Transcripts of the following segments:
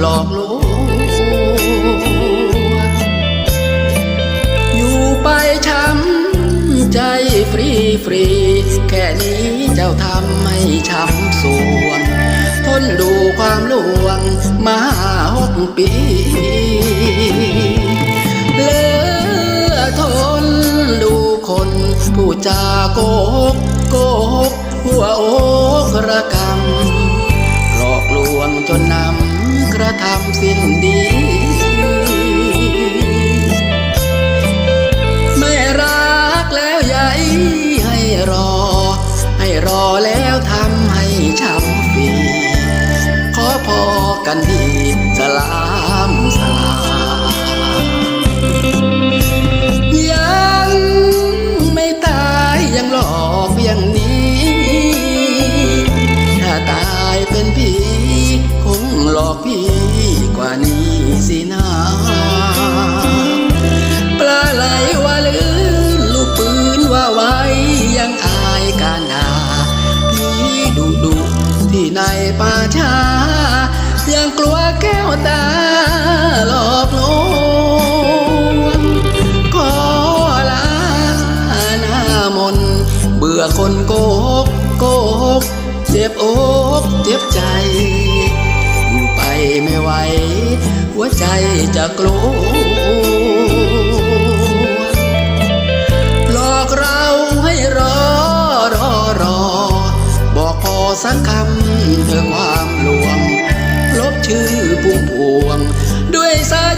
หลอกลวงอยู่ไปช้ำใจฟรีฟรี แค่นี้เจ้าทำให้ช้ำสวงทนดูความลวงมาหกปีเลือทนดูคนผู้จาโกหกโกหกหัวอกระกำหลอกลวงจนนำ กระทำสิ้นดีไม่รักแล้วใยให้รอ ให้รอแล้วทำให้ช้ำฟีขอพอกันดีสลามสลามยังไม่ตายยังหลอกอย่างนี้ ถ้าตายเป็นผี ป่าช้ายังกลัวแก้วตาหลอกลวงขอลาหน้ามนเบื่อคนโกหกโกหกเจ็บอกเจ็บใจ อยู่ไปไม่ไหว หัวใจจะกลัว สักคำเธอความลวง ลบชื่อพุ่มพวง ด้วยสาย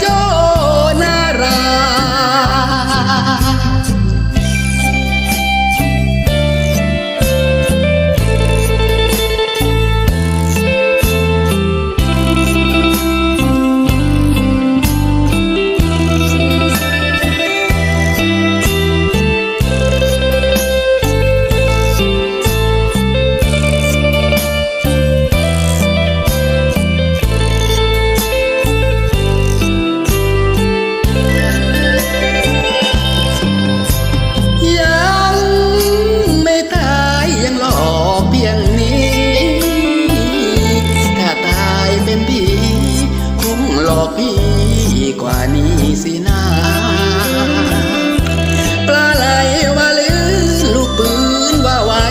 สินะปลาไหลว่าลือลูกปืนว่าไว้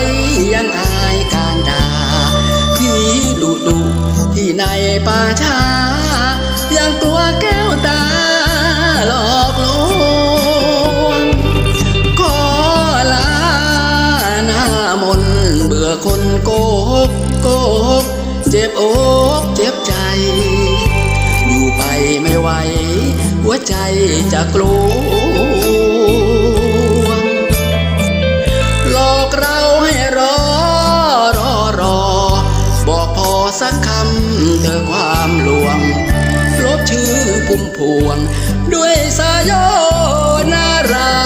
ยังอายการด่าผีดุดุที่ในป่าช้ายังกลัวแก้วตาหลอกลวงขอลาหน้ามนเบื่อคนโกหกโกหกเจ็บอกเจ็บใจ อยู่ไปไม่ไหว หัวใจจะกลัวหลอกเราให้รอรอรอ บอกพอสักคำเธอความลวง ลบชื่อพุ่มพวง ด้วยสายโยนารา